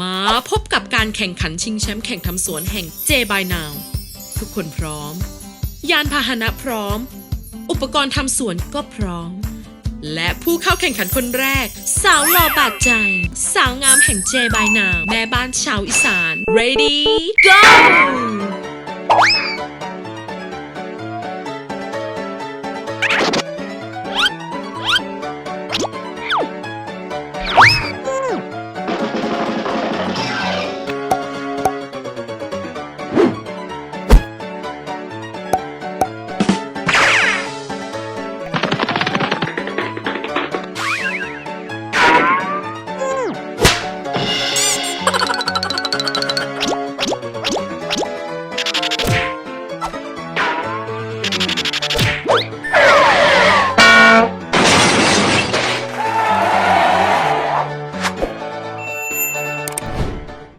มาพบกับการแข่งขันชิงแชมป์แข่งทำสวนแห่งเจบายนาวทุกคนพร้อม ยานพาหนะพร้อม อุปกรณ์ทำสวนก็พร้อม และผู้เข้าแข่งขันคนแรก สาวหล่อบาดใจ สาวงามแห่งเจบายนาวแม่บ้านชาวอีสาน ready go